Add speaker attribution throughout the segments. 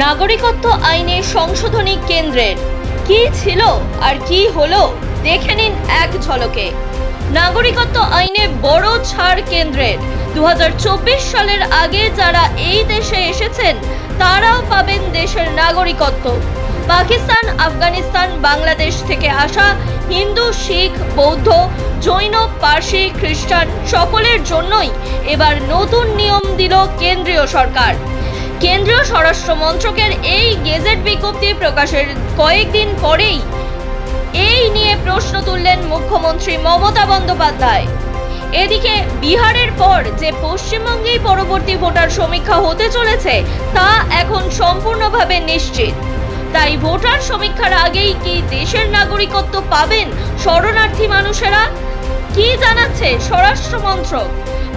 Speaker 1: নাগরিকত্ব আইনে সংশোধনী কেন্দ্রের। কি ছিল আর কি হলো দেখে নিন এক ঝলকে। নাগরিকত্ব আইনে বড় ছাড় কেন্দ্রের। দু হাজার চব্বিশ সালের আগে যারা এই দেশে এসেছেন, তারাও পাবেন দেশের নাগরিকত্ব। পাকিস্তান, আফগানিস্তান, বাংলাদেশ থেকে আসা হিন্দু, শিখ, বৌদ্ধ, জৈন, পার্সি, খ্রিস্টান সকলের জন্যই এবার নতুন নিয়ম দিল কেন্দ্রীয় সরকার। কেন্দ্রীয় স্বরাষ্ট্র মন্ত্রকের এই গেজেট বিজ্ঞপ্তি প্রকাশের কয়েকদিন পরেই এই নিয়ে প্রশ্ন তুললেন মুখ্যমন্ত্রী মমতা বন্দ্যোপাধ্যায়। এদিকে বিহারের পর যে পশ্চিমবঙ্গেই পরবর্তী ভোটার সমীক্ষা হতে চলেছে, তা এখন সম্পূর্ণভাবে নিশ্চিত। তাই ভোটার সমীক্ষার আগেই কি দেশের নাগরিকত্ব পাবেন শরণার্থী মানুষেরা? কি জানাচ্ছে স্বরাষ্ট্র মন্ত্রক?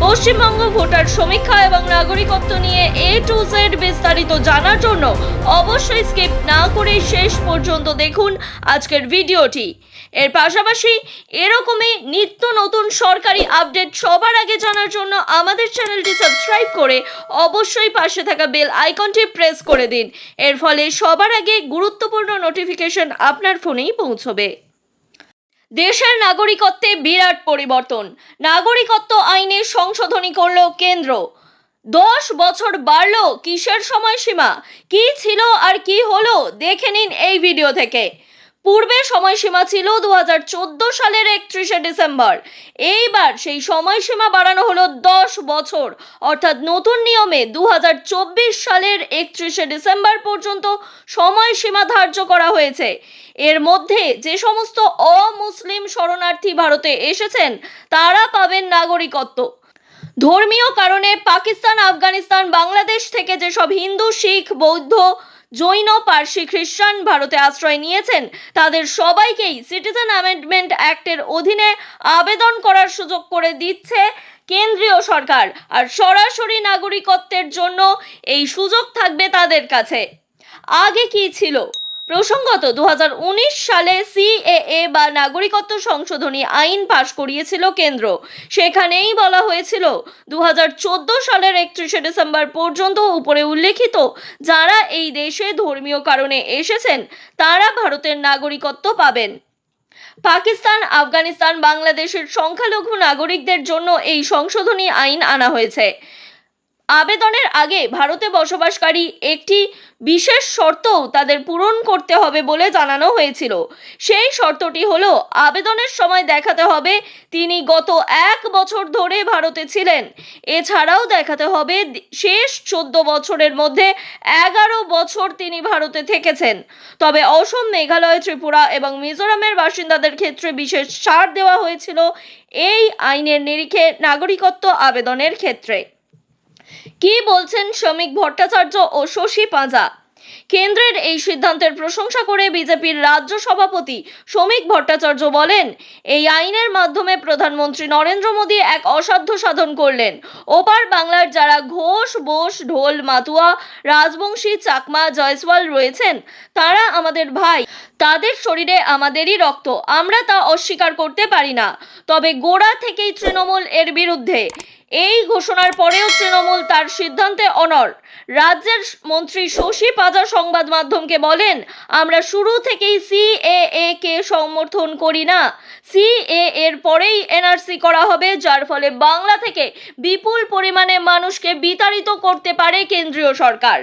Speaker 1: পশ্চিমবঙ্গ ভোটার সমীক্ষা এবং নাগরিকত্ব নিয়ে এ টু জেড বিস্তারিত জানার জন্য অবশ্যই স্কিপ না করে শেষ পর্যন্ত দেখুন আজকের ভিডিওটি। এর পাশাপাশি এরকমই নিত্য নতুন সরকারি আপডেট সবার আগে জানার জন্য আমাদের চ্যানেলটি সাবস্ক্রাইব করে অবশ্যই পাশে থাকা বেল আইকনটি প্রেস করে দিন। এর ফলে সবার আগে গুরুত্বপূর্ণ নোটিফিকেশন আপনার ফোনেই পৌঁছবে। দেশের নাগরিকত্বে বিরাট পরিবর্তন। নাগরিকত্ব আইনে সংশোধনী করল কেন্দ্র। দশ বছর বাড়ল কিসের সময়সীমা? কি ছিল আর কি হলো? দেখে নিন এই ভিডিও থেকে। পূর্বে সময়সীমা ছিল দু হাজার চোদ্দ সালের একত্রিশে ডিসেম্বর। এইবার সেই সময়সীমা বাড়ানো হলো দশ বছর। অর্থাৎ নতুন নিয়মে দু হাজার চব্বিশ সালের একত্রিশে ডিসেম্বর পর্যন্ত সময়সীমা ধার্য করা হয়েছে। এর মধ্যে যে সমস্ত অমুসলিম শরণার্থী ভারতে এসেছেন, তারা পাবেন নাগরিকত্ব। ধর্মীয় কারণে পাকিস্তান, আফগানিস্তান, বাংলাদেশ থেকে যেসব হিন্দু, শিখ, বৌদ্ধ জৈন, পার্সি খ্রিস্টান ভারতে আশ্রয় নিয়েছেন। তাদের সবাইকেই সিটিজেন অ্যামেন্ডমেন্ট অ্যাক্টের অধীনে আবেদন করার সুযোগ করে দিচ্ছে কেন্দ্রীয় সরকার। আর সরাসরি নাগরিকত্বের জন্য এই সুযোগ থাকবে তাদের কাছে। আগে কি ছিল? প্রসঙ্গত দু হাজার উনিশ সালে সিএএ বা নাগরিকত্ব সংশোধনী আইন পাশ করিয়েছিল কেন্দ্র। সেখানেই বলা হয়েছিল দু হাজার চোদ্দ সালের একত্রিশে ডিসেম্বর পর্যন্ত উপরে উল্লেখিত, যারা এই দেশে ধর্মীয় কারণে এসেছেন, তারা ভারতের নাগরিকত্ব পাবেন। পাকিস্তান, আফগানিস্তান, বাংলাদেশের সংখ্যালঘু নাগরিকদের জন্য এই সংশোধনী আইন আনা হয়েছে। আবেদনের আগে ভারতে বসবাসকারী একটি বিশেষ শর্তও তাদের পূরণ করতে হবে বলে জানানো হয়েছিল। সেই শর্তটি হলো, আবেদনের সময় দেখাতে হবে তিনি গত এক বছর ধরে ভারতে ছিলেন। এছাড়াও দেখাতে হবে, শেষ চোদ্দ বছরের মধ্যে এগারো বছর তিনি ভারতে থেকেছেন। তবে অসম, মেঘালয়, ত্রিপুরা এবং মিজোরামের বাসিন্দাদের ক্ষেত্রে বিশেষ ছাড় দেওয়া হয়েছিল। এই আইনের নিরিখে নাগরিকত্ব আবেদনের ক্ষেত্রে। কি বলছেন শ্রমিক ভট্টাচার্য ও শশী পাঁজা? কেন্দ্রের এই সিদ্ধান্তের প্রশংসা করে বিজেপির রাজ্য সভাপতি শ্রমিক ভট্টাচার্য বলেন, এই আইনের মাধ্যমে প্রধানমন্ত্রী নরেন্দ্র মোদী এক অসাধ্য সাধন করলেন। ওপার বাংলার যারা ঘোষ বোস ঢোল, মাতুয়া, রাজবংশী, চাকমা, জয়সওয়াল রয়েছেন, তারা আমাদের ভাই, তাদের শরীরে আমাদেরই রক্ত, আমরা তা অস্বীকার করতে পারি না। তবে গোড়া থেকেই তৃণমূল এর বিরুদ্ধে। এই ঘোষণার পরেও তৃণমূল তার সিদ্ধান্তে অনর রাজ্যের মন্ত্রী শশী পাজা সংবাদ মাধ্যমকে বলেন, আমরা শুরু থেকেই সিএএ কে সমর্থন করি না। সিএ এর পরেই এনআরসি করা হবে, যার ফলে বাংলা থেকে বিপুল পরিমাণে মানুষকে বিতাড়িত করতে পারে কেন্দ্রীয় সরকার।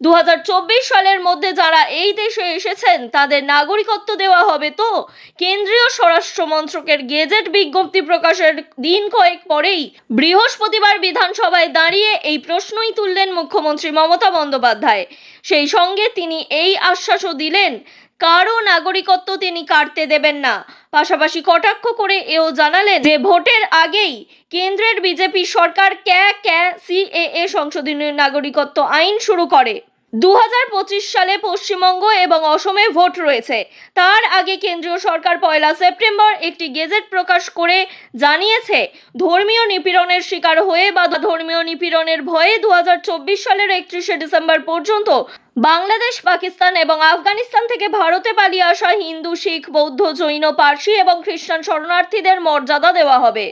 Speaker 1: দু হাজার চব্বিশ সালের মধ্যে যারা এই দেশে এসেছেন, তাদের নাগরিকত্ব দেওয়া হবে তো? কেন্দ্রীয় স্বরাষ্ট্র মন্ত্রকের গেজেট বিজ্ঞপ্তি প্রকাশের দিন কয়েক পরেই বৃহস্পতিবার বিধানসভায় দাঁড়িয়ে এই প্রশ্নই তুললেন মুখ্যমন্ত্রী মমতা বন্দ্যোপাধ্যায়। সেই সঙ্গে তিনি এই আশ্বাসও দিলেন কারও নাগরিকত্ব তিনি কাটতে দেবেন না। পাশাপাশি কটাক্ষ করে এও জানালেন যে, ভোটের আগেই কেন্দ্রের বিজেপি সরকার ক্যা ক্যা সিএএ সংশোধনী নাগরিকত্ব আইন শুরু করে। দু হাজার পঁচিশ সালে পশ্চিমবঙ্গ এবং অসমে ভোট রয়েছে। তার আগে কেন্দ্রীয় সরকার পয়লা সেপ্টেম্বর একটি গেজেট প্রকাশ করে জানিয়েছে, ধর্মীয় নিপীড়নের শিকার হয়ে বা ধর্মীয় নিপীড়নের ভয়ে দু হাজার চব্বিশ সালের একত্রিশে ডিসেম্বর পর্যন্ত বাংলাদেশ, পাকিস্তান এবং আফগানিস্তান থেকে ভারতে পালিয়ে আসা হিন্দু, শিখ, বৌদ্ধ, জৈন, পার্সি এবং খ্রিস্টান শরণার্থীদের মর্যাদা দেওয়া হবে।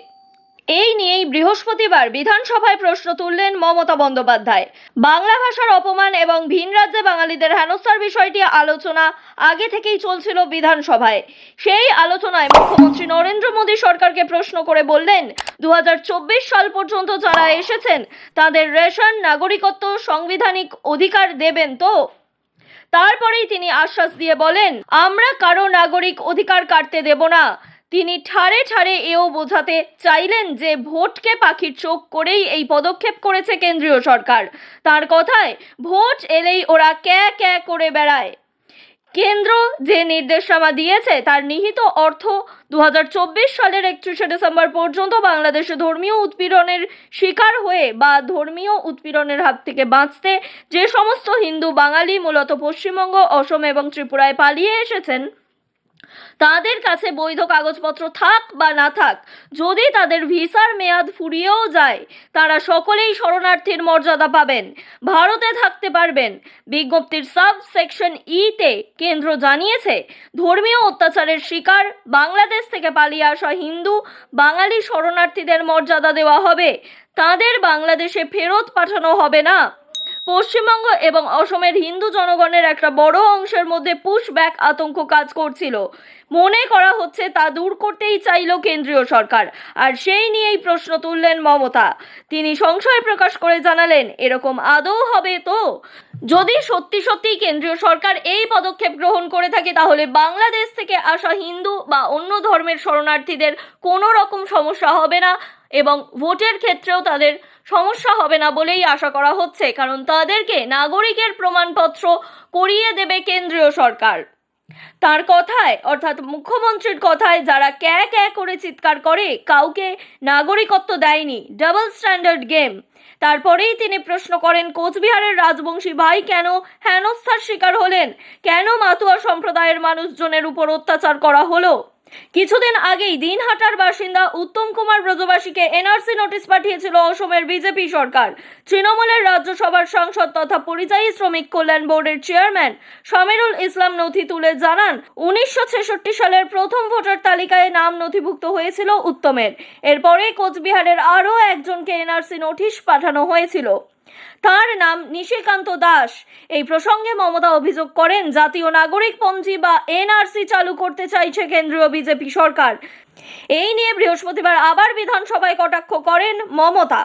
Speaker 1: এই নিয়েই বৃহস্পতিবার বিধানসভায় প্রশ্ন তুললেন মমতা বন্দ্যোপাধ্যায়। বাংলা ভাষার অপমান এবং ভিন রাজ্যে বাঙালিদের হেনস্থার বিষয়টি আলোচনা আগে থেকেই চলছিল বিধানসভায়। সেই আলোচনায় মুখ্যমন্ত্রী নরেন্দ্র মোদী সরকারকে প্রশ্ন করে বললেন দু হাজার চব্বিশ সাল পর্যন্ত যারা এসেছেন, তাদের রেশন, নাগরিকত্ব, সাংবিধানিক অধিকার দেবেন তো? তারপরেই তিনি আশ্বাস দিয়ে বলেন, আমরা কারও নাগরিক অধিকার কাটতে দেব না। তিনি ঠারে ঠারে এও বোঝাতে চাইলেন যে ভোটকে পাখির চোখ করেই এই পদক্ষেপ করেছে কেন্দ্রীয় সরকার। তার কথায়, ভোট এলেই ওরা ক্যা ক্যা করে বেড়ায়। কেন্দ্র যে নির্দেশনামা দিয়েছে, তার নিহিত অর্থ দু হাজার চব্বিশ সালের একত্রিশে ডিসেম্বর পর্যন্ত বাংলাদেশে ধর্মীয় উৎপীড়নের শিকার হয়ে বা ধর্মীয় উৎপীড়নের হাত থেকে বাঁচতে যে সমস্ত হিন্দু, বাঙালি, মূলত পশ্চিমবঙ্গ, অসম এবং ত্রিপুরায় পালিয়ে এসেছেন তাদের কাছে বৈধ কাগজপত্র থাক বা না থাক, যদি তাদের ভিসার মেয়াদ ফুরিয়েও যায়, তারা সকলেই শরণার্থীর মর্যাদা পাবেন, ভারতে থাকতে পারবেন। বিজ্ঞপ্তির সাব সেকশন ইতে কেন্দ্র জানিয়েছে, ধর্মীয় অত্যাচারের শিকার বাংলাদেশ থেকে পালিয়ে আসা হিন্দু বাঙালি শরণার্থীদের মর্যাদা দেওয়া হবে। তাদের বাংলাদেশে ফেরত পাঠানো হবে না। পশ্চিমবঙ্গ এবং অসমের হিন্দু জনগণের একটা বড় অংশের মধ্যে পুশব্যাক আতঙ্ক কাজ করছিল। মনে করা হচ্ছে তা দূর করতেই চাইল কেন্দ্রীয় সরকার। আর সেই নিয়েই প্রশ্ন তুললেন মমতা। তিনি সংশয় প্রকাশ করে জানালেন, এরকম আদৌ হবে তো? যদি সত্যি সত্যি কেন্দ্রীয় সরকার এই পদক্ষেপ গ্রহণ করে থাকে, তাহলে বাংলাদেশ থেকে আসা হিন্দু বা অন্য ধর্মের শরণার্থীদের কোনো রকম সমস্যা হবে না এবং ভোটের ক্ষেত্রেও তাদের সমস্যা হবে না বলেই আশা করা হচ্ছে, কারণ তাদেরকে নাগরিকের প্রমাণপত্র করিয়ে দেবে কেন্দ্রীয় সরকার। তার কথায়, অর্থাৎ মুখ্যমন্ত্রীর কথায় যারা ক্যা ক্যা করে চিৎকার করে, কাউকে নাগরিকত্ব দেয়নি, ডাবল স্ট্যান্ডার্ড গেম। তারপরেই তিনি প্রশ্ন করেন, কোচবিহারের রাজবংশী ভাই কেন হেনস্থার শিকার হলেন? কেন মাতুয়া সম্প্রদায়ের মানুষজনের উপর অত্যাচার করা হলো? কিছুদিন আগেই দিনহাটার বাসিন্দা উত্তম কুমার ব্রজবাসীকে এনআরসি নোটিশ পাঠিয়েছিল অসমের বিজেপি সরকার। তৃণমূলের রাজ্যসভার সাংসদ তথা পরিযায়ী শ্রমিক কল্যাণ বোর্ডের চেয়ারম্যান সমীরুল ইসলাম নথি তুলে জানান, উনিশশো ছেষট্টি সালের প্রথম ভোটার তালিকায় নাম নথিভুক্ত হয়েছিল উত্তমের। এরপরে কোচবিহারের আরও একজনকে এনআরসি নোটিশ পাঠানো হয়েছিল। তার নাম নিশিকান্ত দাস। এই প্রসঙ্গে মমতা অভিযোগ করেন, জাতীয় নাগরিক পঞ্জি বা এনআরসি চালু করতে চাইছে কেন্দ্রীয় বিজেপি সরকার। এই নিয়ে বৃহস্পতিবার আবার বিধানসভায় কটাক্ষ করেন মমতা।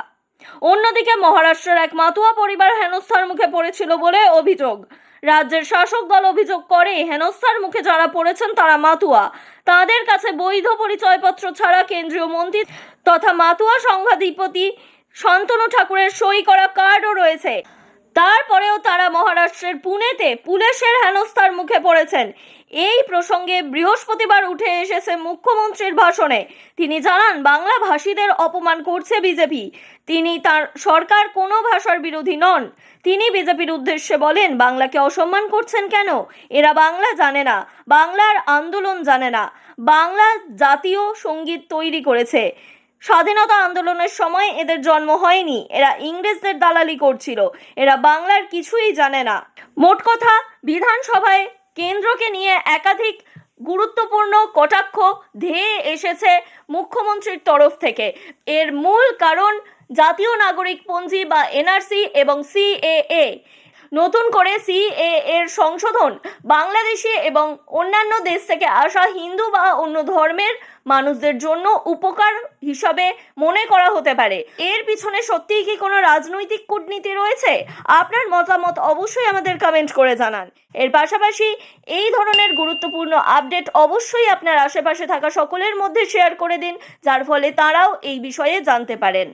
Speaker 1: অন্যদিকে মহারাষ্ট্রের এক মাতুয়া পরিবার হেনস্থার মুখে পড়েছিল বলে অভিযোগ। রাজ্যের শাসক দল অভিযোগ করে, হেনস্থার মুখে যারা পড়েছেন তারা মাতুয়া। তাদের কাছে বৈধ পরিচয়পত্র ছাড়া কেন্দ্রীয় মন্ত্রী তথা মাতুয়া সংঘাধিপতি শান্তনু ঠাকুরের সই করা কার্ডও রয়েছে। তারপরেও তারা মহারাষ্ট্রের পুনেতে পুলিশের হেনস্থার মুখে পড়েছেন। এই প্রসঙ্গে বৃহস্পতিবার উঠে এসেছে মুখ্যমন্ত্রীর ভাষণে। তিনি জানান, বাংলা ভাষীদের অপমান করছে বিজেপি। তিনি তার সরকার কোনো ভাষার বিরোধী নন। তিনি বিজেপির উদ্দেশ্যে বলেন, বাংলাকে অসম্মান করছেন কেন? এরা বাংলা জানে না। বাংলার আন্দোলন জানে না। বাংলা জাতীয় সংগীত তৈরি করেছে। স্বাধীনতা আন্দোলনের সময় এদের জন্ম হয়নি। এরা ইংরেজদের দালালি করছিল। এরা বাংলার কিছুই জানে না। মোট কথা, বিধানসভায় কেন্দ্রকে নিয়ে একাধিক গুরুত্বপূর্ণ কটাক্ষ ধেয়ে এসেছে মুখ্যমন্ত্রীর তরফ থেকে। এর মূল কারণ জাতীয় নাগরিক পঞ্জি বা এনআরসি এবং সিএএ। নতুন করে সিএ এর সংশোধন বাংলাদেশি এবং অন্যান্য দেশ থেকে আসা হিন্দু বা অন্য ধর্মের মানুষদের জন্য উপকার হিসাবে মনে করা হতে পারে। এর পিছনে সত্যিই কি কোনো রাজনৈতিক কূটনীতি রয়েছে? আপনার মতামত অবশ্যই আমাদের কমেন্ট করে জানান। এর পাশাপাশি এই ধরনের গুরুত্বপূর্ণ আপডেট অবশ্যই আপনার আশেপাশে থাকা সকলের মধ্যে শেয়ার করে দিন, যার ফলে তারাও এই বিষয়ে জানতে পারেন।